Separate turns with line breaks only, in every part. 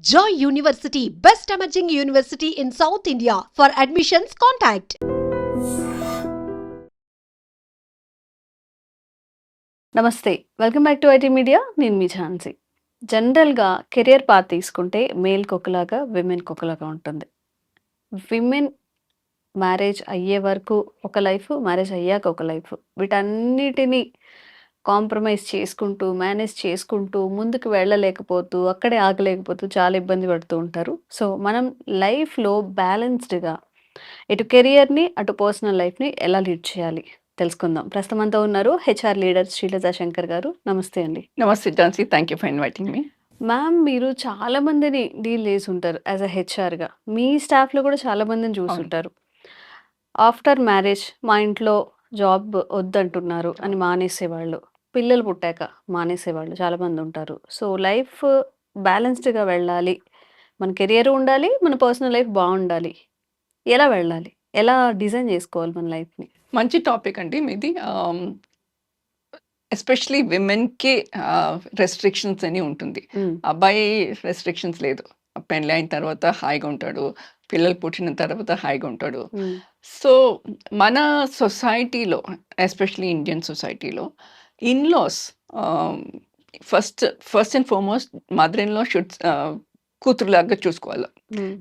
Joy University, best emerging university in South India. For admissions, contact.
నమస్తే welcome back to IT media నేను మీ ఝాన్సీ జనరల్గా career path తీసుకుంటే మేల్కి ఒకలాగా విమెన్కి ఒకలాగా ఉంటుంది విమెన్ మ్యారేజ్ అయ్యే వరకు ఒక లైఫ్ మ్యారేజ్ అయ్యాక ఒక లైఫ్ వీటన్నిటినీ కాంప్రమైజ్ చేసుకుంటూ మేనేజ్ చేసుకుంటూ ముందుకు వెళ్ళలేకపోతూ అక్కడే ఆగలేకపోతూ చాలా ఇబ్బంది పడుతూ ఉంటారు. సో మనం లైఫ్లో బ్యాలెన్స్డ్గా ఇటు కెరియర్ని అటు పర్సనల్ లైఫ్ని ఎలా లీడ్ చేయాలి? తెలుసుకుందాం. ప్రస్తుతం అంతా ఉన్నారు హెచ్ఆర్ లీడర్ శ్రీలత శంకర్ గారు. నమస్తే అండి.
నమస్తే Jhansi. Thank you for inviting me.
Ma'am మీరు చాలా మందిని డీల్ చేసి ఉంటారు యాజ్ అ హెచ్ఆర్గా. మీ స్టాఫ్లో కూడా చాలా మందిని చూసుంటారు ఆఫ్టర్ మ్యారేజ్ మా ఇంట్లో జాబ్ వద్దంటున్నారు అని మానేసేవాళ్ళు. పిల్లలు పుట్టాక మానేసేవాళ్ళు చాలా మంది ఉంటారు. సో లైఫ్ బ్యాలెన్స్డ్గా వెళ్ళాలి. మన కెరియర్ ఉండాలి మన పర్సనల్ లైఫ్ బాగుండాలి. ఎలా వెళ్ళాలి? ఎలా డిజైన్ చేసుకోవాలి మన లైఫ్ని?
మంచి టాపిక్ అండి మీది. ఎస్పెషలీ విమెన్కి రెస్ట్రిక్షన్స్ అని ఉంటుంది. అబ్బాయి రెస్ట్రిక్షన్స్ లేదు. పెళ్ళి అయిన తర్వాత హాయిగా ఉంటాడు. పిల్లలు పుట్టిన తర్వాత హాయిగా ఉంటాడు. సో మన సొసైటీలో ఎస్పెషలీ ఇండియన్ సొసైటీలో in laws first first and foremost mother in law should కూతురులాగా చూసుకోవాలి.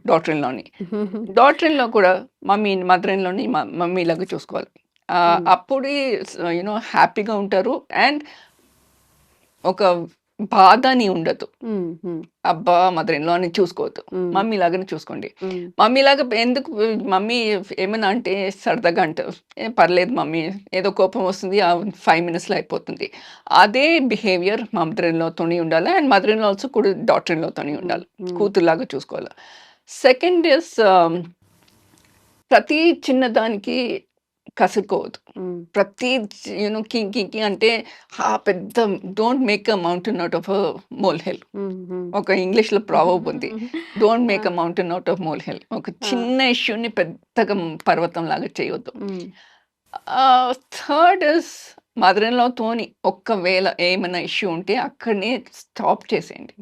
డాక్టర్ ఇన్లోని డాటర్ ఇన్లో కూడా మమ్మీ మదర్ ఇన్లోని మమ్మీ లాగా చూసుకోవాలి.
Hmm.
అప్పుడే యూనో హ్యాపీగా ఉంటారు. అండ్ ఒక బాధ అని ఉండదు అబ్బా మదర్ ఇన్లో అని చూసుకోవద్దు మమ్మీ లాగానే చూసుకోండి. మమ్మీ లాగా ఎందుకు మమ్మీ ఏమైనా అంటే సరదాగా అంటారు "ఏ, పర్లేదు మమ్మీ ఏదో కోపం వస్తుంది ఆ ఫైవ్ మినిట్స్లో అయిపోతుంది. అదే బిహేవియర్ మదర్ ఇన్లోతోని ఉండాలి and mother in law also కూడా డాక్టర్ ఇన్లోతోని ఉండాలి కూతురులాగా చూసుకోవాలి. సెకండ్ ఇస్ ప్రతి చిన్నదానికి కసురుకోవద్దు. ప్రతి యూనో కింగ్ కింగ్ అంటే ఆ పెద్ద don't make a mountain out of molehill ఒక ఇంగ్లీష్లో ప్రావర్బ్ ఉంది. Don't make a mountain out of molehill ఒక చిన్న ఇష్యూని పెద్దగా పర్వతం లాగా చేయొద్దు థర్డ్ ఇస్ మదర్ తోని ఒక్కవేళ ఏమైనా ఇష్యూ ఉంటే అక్కడనే స్టాప్ చేసేయండి.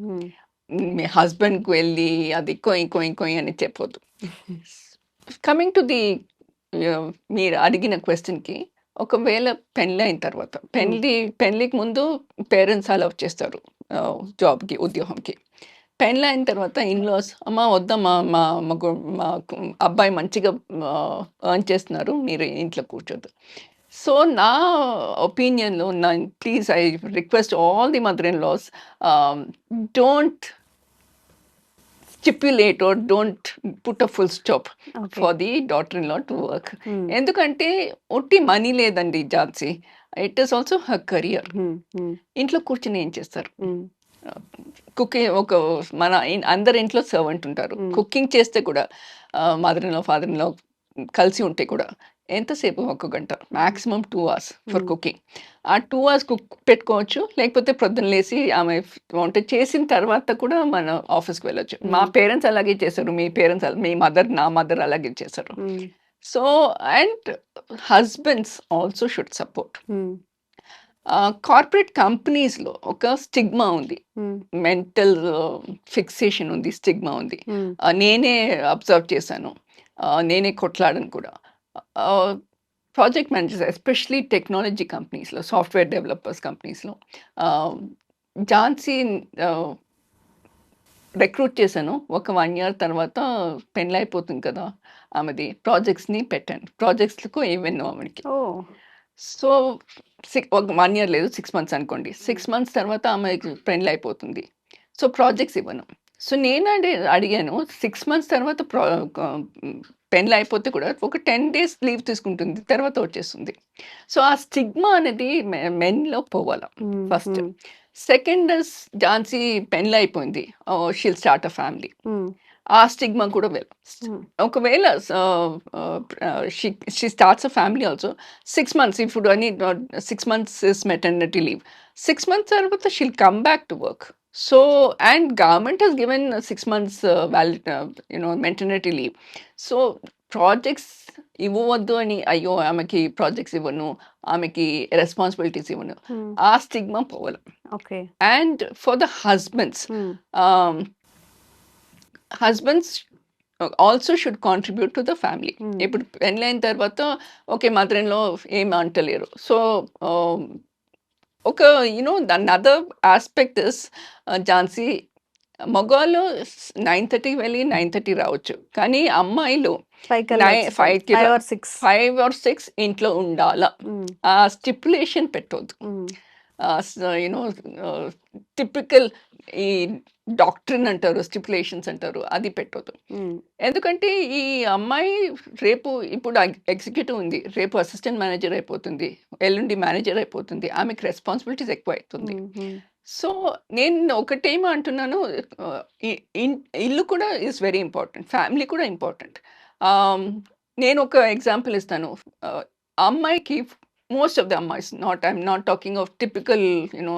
మీ హస్బెండ్కి వెళ్ళి అది కొయ్ కొయ్ కొయ్ అని చెప్పొద్దు. కమింగ్ టు ది మీరు అడిగిన క్వశ్చన్కి ఒకవేళ పెళ్ళి అయిన తర్వాత పెళ్ళి పెళ్ళికి ముందు పేరెంట్స్ అలౌ చేస్తారు జాబ్కి ఉద్యోగంకి. పెళ్ళి అయిన తర్వాత ఇన్లాస్ అమ్మ వద్దమ్మా మా మగు మా అబ్బాయి మంచిగా ఎర్న్ చేస్తున్నారు మీరు ఇంట్లో కూర్చోద్దు. సో నా ఒపీనియన్లో నా please I request all the mother in laws don't stipulate or don't put a full stop for the daughter in law to work ఎందుకంటే ఒట్టి మనీ లేదండి Jhansi. It is also her career ఇంట్లో కూర్చుని ఏం చేస్తారు? కుకింగ్ ఒక మన in- అందరి ఇంట్లో సర్వెంట్ ఉంటారు.
Hmm.
కుకింగ్ చేస్తే కూడా మదర్ ఇన్లో ఫాదర్ ఇన్లో కలిసి ఉంటే కూడా ఎంతసేపు ఒక గంట? Maximum two hours for. Cooking. ఆ టూ అవర్స్ కుక్ పెట్టుకోవచ్చు. లేకపోతే ప్రొద్దున లేసి ఆమె వంట చేసిన తర్వాత కూడా మన ఆఫీస్కి వెళ్ళొచ్చు. మా. పేరెంట్స్ అలాగే చేశారు మీ పేరెంట్స్ మీ మదర్ నా మదర్ అలాగే చేశారు so and husbands also should support. Corporate కంపెనీస్లో ఒక స్టిగ్మా ఉంది. మెంటల్ ఫిక్సేషన్ ఉంది స్టిగ్మా ఉంది. నేనే అబ్జర్వ్ చేశాను. నేనే కొట్లాడను కూడా. ప్రాజెక్ట్ మేనేజర్స్ ఎస్పెషలీ టెక్నాలజీ కంపెనీస్లో సాఫ్ట్వేర్ డెవలపర్స్ కంపెనీస్లో ఝాన్సీ రిక్రూట్ చేశాను. ఒక వన్ ఇయర్ తర్వాత పెళ్ళి అయిపోతుంది కదా ఆమెది. ప్రాజెక్ట్స్ని పెట్టాను. ప్రాజెక్ట్స్లకు ఇవ్వను ఆమెకి. సో సిక్స్ ఒక వన్ ఇయర్ లేదు సిక్స్ మంత్స్ అనుకోండి. సిక్స్ మంత్స్ తర్వాత ఆమెకి పెళ్ళి అయిపోతుంది సో ప్రాజెక్ట్స్ ఇవ్వను. సో నేను అడి అడిగాను సిక్స్ మంత్స్ తర్వాత ప్రా పెళ్ళి అయిపోతే కూడా ఒక టెన్ డేస్ లీవ్ తీసుకుంటుంది తర్వాత వచ్చేస్తుంది. సో ఆ స్టిగ్మా అనేది మెన్లో పోవాలా First. సెకండ్ ఝాన్సీ పెళ్ళి అయిపోయింది షీల్ స్టార్ట్ అ ఫ్యామిలీ. ఆ స్టిగ్మా కూడా వెల్. ఒకవేళ she starts a family also six months ఇప్పుడు అని six months is maternity leave. Six months తర్వాత she'll come back to work. So and government has given six months valid you know maternity leave so projects ఇవ్వవద్దు అని అయ్యో ఆమెకి projects ఇవ్వను ఆమెకి responsibilities ఇవ్వను. ఆ స్టిగ్మా పోవాలి.
Okay
and for the husbands um, husbands also should contribute to the family
Hmm.
ఇప్పుడు పెళ్ళైన తర్వాత ఓకే మదర్లో ఏం అంటలేరు. సో ఒక you know other aspect is Jhansi మగవాళ్ళు నైన్ థర్టీకి వెళ్ళి నైన్ థర్టీ రావచ్చు. కానీ అమ్మాయిలు
ఫైవ్ ఫైవ్ ఆర్ సిక్స్
ఇంట్లో ఉండాలా. ఆ స్టిపులేషన్ పెట్టొద్దు. యూనో టిపికల్ ఈ డాక్టరీన్ అంటారు స్టిపులేషన్స్ అంటారు అది పెట్టొద్దు. ఎందుకంటే ఈ అమ్మాయి రేపు ఇప్పుడు ఎగ్జిక్యూటివ్ ఉంది రేపు అసిస్టెంట్ మేనేజర్ అయిపోతుంది ఎల్లుండి మేనేజర్ అయిపోతుంది ఆమెకి రెస్పాన్సిబిలిటీస్ ఎక్కువ అవుతుంది సో నేను ఒకటేమో అంటున్నాను ఇల్లు కూడా ఈజ్ వెరీ ఇంపార్టెంట్ ఫ్యామిలీ కూడా ఇంపార్టెంట్ నేను ఒక ఎగ్జాంపుల్ ఇస్తాను. అమ్మాయికి most of the అమ్మాయిస్ not I'm not talking of typical you know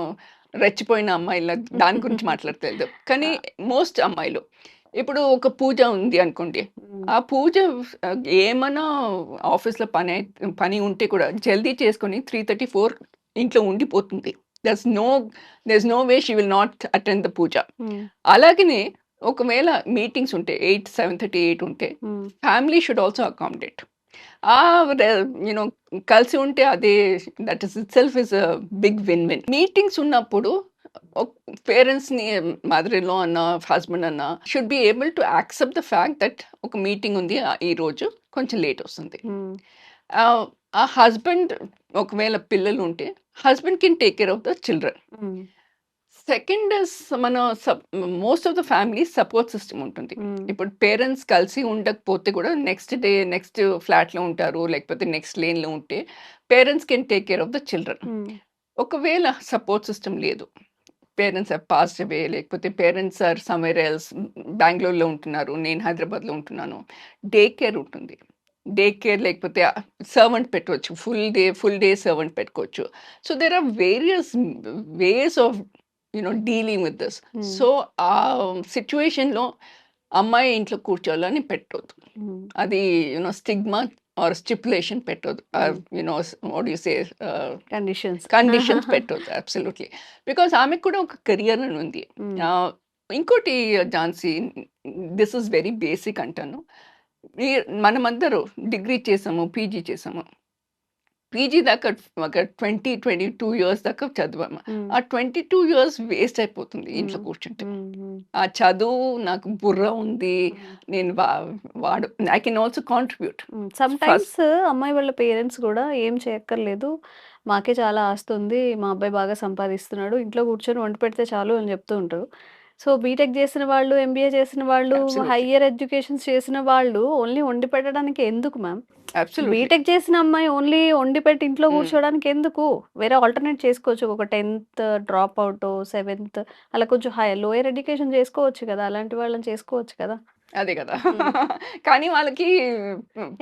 రెచ్చిపోయిన అమ్మాయిల దాని గురించి మాట్లాడలేదు. కానీ మోస్ట్ అమ్మాయిలు. ఇప్పుడు ఒక పూజ ఉంది అనుకోండి ఆ పూజ ఆ, ఏమన్నా ఆఫీస్లో పని పని ఉంటే కూడా జల్దీ చేసుకొని త్రీ థర్టీ ఫోర్ ఇంట్లో ఉండిపోతుంది. Thus no thus no way she will not attend the puja. అలాగనే ఒకవేళ మీటింగ్స్ ఉంటే ఎయిట్ సెవెన్ థర్టీ ఎయిట్ ఉంటే ఫ్యామిలీ షుడ్ ఆల్సో అకామిడేట్ ఆ యూనో కలిసి ఉంటే అదే that is itself is a big win win meetings ఉన్నప్పుడు పేరెంట్స్ని మదర్ ఇన్ లా అన్న హస్బెండ్ అన్న should be able to accept the fact that ఒక మీటింగ్ ఉంది ఈ రోజు కొంచెం లేట్ వస్తుంది. ఆ ఆ హస్బెండ్ ఒకవేళ పిల్లలు ఉంటే husband can take care of the children second మన most of the family support system ఉంటుంది. ఇప్పుడు పేరెంట్స్ కలిసి ఉండకపోతే కూడా నెక్స్ట్ డే నెక్స్ట్ ఫ్లాట్లో ఉంటారు లేకపోతే నెక్స్ట్ లేన్లో ఉంటే parents can take care of the children. ఒకవేళ సపోర్ట్ సిస్టమ్ లేదు పేరెంట్స్ ఆర్ పాస్ అవే లేకపోతే పేరెంట్స్ ఆర్ సమ్వేర్ ఎల్స్ బెంగళూరులో ఉంటున్నారు నేను హైదరాబాద్లో ఉంటున్నాను డే కేర్ ఉంటుంది. డే కేర్ లేకపోతే సర్వెంట్ పెట్టుకోవచ్చు full day full day servant పెట్టుకోవచ్చు. So there are various ways of you know dealing with this so ఆ సిచ్యువేషన్లో అమ్మాయి ఇంట్లో కూర్చోవాలని పెట్టొద్దు. అది you know stigma or stipulation పెట్టొద్దు. You know what you say
conditions
conditions పెట్టొద్దు అబ్సల్యూట్లీ బికాస్ ఆమెకు కూడా ఒక కెరియర్ అని ఉంది. ఆ, ఇంకోటి Jhansi this is very basic అంటాను. ఈ- మనమందరూ డిగ్రీ చేసాము పీజీ చేసాము. పీజీ దాకా ఒక ట్వంటీ ట్వంటీ టూ ఇయర్స్ దాకా చదివాము ఆ ట్వంటీ టూ ఇయర్స్ వేస్ట్ అయిపోతుంది ఇంట్లో. కూర్చుంటే. ఆ చదువు నాకు బుర్ర ఉంది. నేను వాడు I can also contribute
sometimes అమ్మాయి వాళ్ళ పేరెంట్స్ కూడా ఏం చేయక్కర్లేదు. మాకే చాలా ఆస్తి ఉంది. మా అబ్బాయి బాగా సంపాదిస్తున్నాడు. ఇంట్లో కూర్చొని వంట పెడితే చాలు అని చెప్తూ ఉంటారు. సో బీటెక్ చేసిన వాళ్ళు ఎంబీఏ చేసిన వాళ్ళు. హయ్యర్ ఎడ్యుకేషన్స్ చేసిన వాళ్ళు ఓన్లీ వండి పెట్టడానికి ఎందుకు మ్యామ్ బీటెక్ చేసిన అమ్మాయి ఓన్లీ వండి పెట్టి ఇంట్లో
Mm.
కూర్చోడానికి ఎందుకు? వేరే ఆల్టర్నేట్ చేసుకోవచ్చు. ఒక టెన్త్ డ్రాప్ అవుట్ సెవెంత్ అలా కొంచెం హై లోయర్ ఎడ్యుకేషన్ చేసుకోవచ్చు కదా. అలాంటి వాళ్ళని చేసుకోవచ్చు కదా.
అదే కదా. కానీ వాళ్ళకి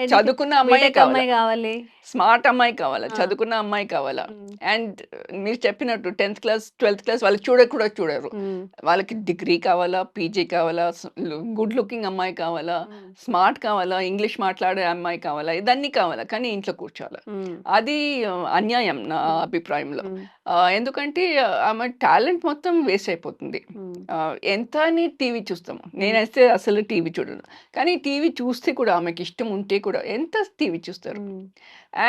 చదువుకున్న అమ్మాయి కావాలి?
అమ్మాయి కావాలి.
స్మార్ట్ అమ్మాయి కావాలా. చదువుకున్న అమ్మాయి కావాలా. అండ్ మీరు చెప్పినట్టు టెన్త్ క్లాస్ ట్వెల్త్ క్లాస్ వాళ్ళు చూడ కూడా చూడరు. వాళ్ళకి డిగ్రీ కావాలా? పీజీ కావాలా? గుడ్ లుకింగ్ అమ్మాయి కావాలా. స్మార్ట్ కావాలా? ఇంగ్లీష్ మాట్లాడే అమ్మాయి కావాలా? ఇదన్నీ కావాలా? కానీ ఇంట్లో కూర్చోవాలా. అది అన్యాయం నా అభిప్రాయంలో. ఎందుకంటే ఆమె టాలెంట్ మొత్తం వేస్ట్ అయిపోతుంది. ఎంత అని టీవీ చూస్తాము. నేనైతే అసలు టీవీ చూడను. కానీ టీవీ చూస్తే కూడా ఆమెకి ఇష్టం ఉంటే కూడా ఎంత టీవీ చూస్తారు.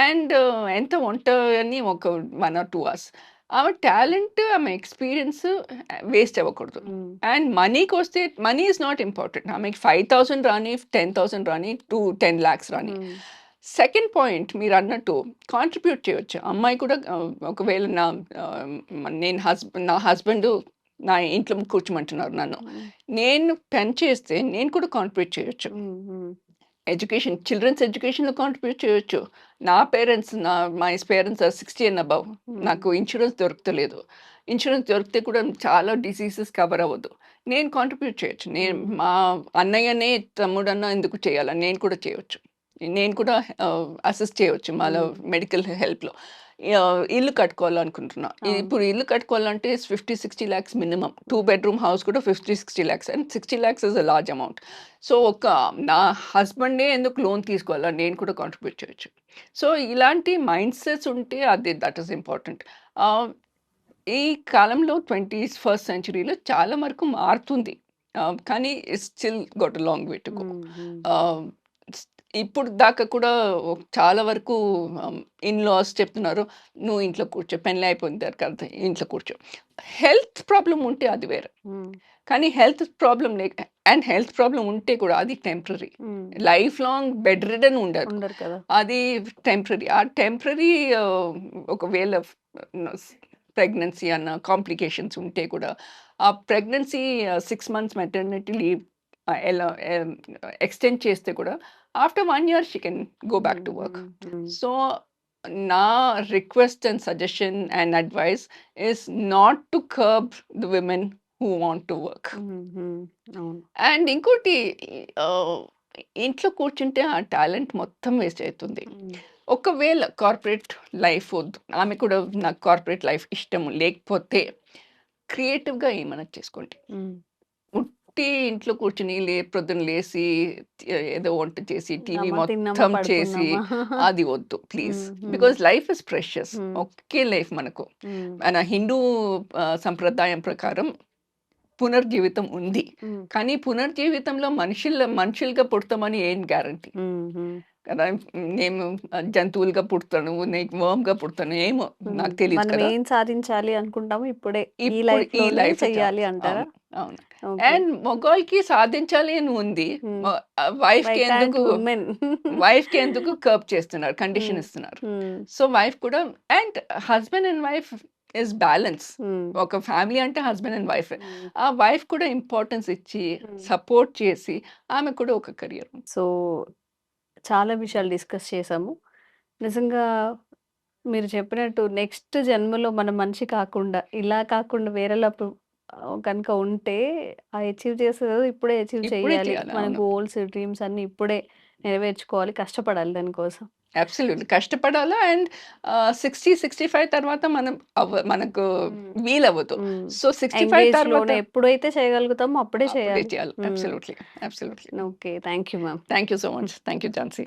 అండ్ ఎంత వంట అని ఒక వన్ ఆర్ టూ అవర్స్. ఆమె టాలెంట్ ఆమె ఎక్స్పీరియన్స్ వేస్ట్ అవ్వకూడదు. అండ్ మనీకి వస్తే మనీ ఈజ్ నాట్ ఇంపార్టెంట్. ఆమెకి ఫైవ్ థౌసండ్ రాని టెన్ థౌసండ్ రాని టూ టెన్ ల్యాక్స్ రాని. సెకండ్ పాయింట్ మీరు అన్నట్టు కాంట్రిబ్యూట్ చేయొచ్చు. అమ్మాయి కూడా ఒకవేళ నా నేను హస్బెండ్ నా హస్బెండ్ నా ఇంట్లో కూర్చోమంటున్నారు నన్ను. నేను పెన్ చేస్తే నేను కూడా కాంట్రిబ్యూట్ చేయొచ్చు. ఎడ్యుకేషన్ చిల్డ్రన్స్ ఎడ్యుకేషన్లో కాంట్రిబ్యూట్ చేయొచ్చు నా పేరెంట్స్ నా my parents are sixty and above. నాకు ఇన్సూరెన్స్ దొరకలేదు ఇన్సూరెన్స్ దొరికితే కూడా చాలా డిసీజెస్ కవర్ అవ్వదు నేను కాంట్రిబ్యూట్ చేయొచ్చు నేను. మా అన్నయ్యనే తమ్ముడన్న ఎందుకు చేయాలా నేను కూడా చేయొచ్చు నేను కూడా అసిస్ట్ చేయొచ్చు మాలో. మెడికల్ హెల్ప్లో ఇల్లు కట్టుకోవాలనుకుంటున్నా. ఇప్పుడు ఇల్లు కట్టుకోవాలంటే fifty sixty lakhs minimum. Two bedroom house కూడా fifty sixty lakhs and sixty lakhs is a large amount so ఒక నా హస్బెండే ఎందుకు లోన్ తీసుకోవాలా? నేను కూడా కాంట్రిబ్యూట్ చేయొచ్చు. సో ఇలాంటి మైండ్ సెట్స్ ఉంటే అది దట్ ఈస్ ఇంపార్టెంట్ ఈ కాలంలో ట్వంటీ ఫస్ట్ సెంచరీలో చాలా వరకు మారుతుంది. కానీ still got long way to go ఇప్పుడు దాకా కూడా చాలా వరకు ఆహ్, ఇన్‌లాస్ చెప్తున్నారు. "నువ్వు ఇంట్లో కూర్చో. పెళ్ళి అయిపోయిన తర్వాత ఇంట్లో కూర్చో." హెల్త్ ప్రాబ్లమ్ ఉంటే అది వేరే. కానీ హెల్త్ ప్రాబ్లమ్ లేక అండ్ హెల్త్ ప్రాబ్లమ్ ఉంటే కూడా అది టెంపరరీ.
మ్మ్.
లైఫ్ లాంగ్ బెడ్ రిడెన్ ఉండరు.
ఉండరు కదా
అది టెంపరరీ. ఆ టెంపరరీ ఆహ్, ఒకవేళ ప్రెగ్నెన్సీ అన్న కాంప్లికేషన్స్ ఉంటే కూడా ఆ ప్రెగ్నెన్సీ 6 మంత్స్ మెటర్నిటీ లీవ్ ఎలా ఎక్స్‌టెండ్ చేస్తే కూడా after 1 year she can go back to work. So, నా request and suggestion and advice is not to curb the women who want to work. And ఇంకోటి ఇంట్లో కూర్చుంటే ఆ టాలెంట్ మొత్తం waste అయితుంది.
మ్మ్.
ఒకవేళ కార్పొరేట్ లైఫ్ వద్దు. ఆమె కూడా నాకు కార్పొరేట్ లైఫ్ ఇష్టం లేకపోతే క్రియేటివ్‌గా ఏమైనా చేసుకోండి. ఉట్టి ఇంట్లో కూర్చొని లే ప్రొద్దున లేసి ఏదో వంట చేసి టీవీ మొత్తం చేసి. అది వద్దు please. Because life is precious.
మ్మ్.
ఒకే లైఫ్ మనకు. మన హిందూ సంప్రదాయం ప్రకారం పునర్జీవితం ఉంది. కానీ పునర్జీవితంలో మనుషుల మనుషులుగా పుడతామని ఏం గ్యారంటీ. కదా! నేను జంతువులుగా పుడతాను. నేను వర్మ్‌గా పుడతాను. ఏమో నాకు కదా!
ఏం సాధించాలి అనుకుంటామో ఇప్పుడే ఈ
లైఫ్
చెయ్యాలి అంటారా?
అవును. అండ్ మగోళ్ళకి సాధించాలి అని ఉంది.
Right hand
ఎందుకు
women.
వైఫ్‌కి ఎందుకు కర్బ్ చేస్తున్నారు. కండిషన్. ఇస్తున్నారు. సో, వైఫ్ కూడా and husband and wife is balance. ఒక ఫ్యామిలీ అంటే హస్బెండ్ అండ్ వైఫే. ఆ వైఫ్ కూడా ఇంపార్టెన్స్ ఇచ్చి. సపోర్ట్ చేసి ఆమె కూడా ఒక కెరియర్
సో, చాలా విషయాలు డిస్కస్ చేసాము. నిజంగా మీరు చెప్పినట్టు నెక్స్ట్ జన్మలో మనం మనిషి కాకుండా, ఇలా కాకుండా వేరేలా కనుక ఉంటే ఆ అచీవ్ చేసేది ఇప్పుడే అచీవ్
ఇప్పుడే
చేయాలి.
చేయాలి.
మన
అవును.
గోల్స్, డ్రీమ్స్ అన్నీ ఇప్పుడే నెరవేర్చుకోవాలి. కష్టపడాలి దానికోసం.
అబ్సల్యూట్‌లీ. కష్టపడాలా అండ్ ఆహ్, 60, 65 తర్వాత మనం అవ్వ మనకు. వీలవ్వదు.
మ్మ్.
సో, 65 తర్వాత
ఎంగేజ్‌లోనే ఎప్పుడైతే చేయగలుగుతామో అప్పుడే
అప్పుడే
చేయాలి.
Absolutely. Absolutely.
Okay. Thank you ma'am.
Thank you so much. Thank you Jhansi.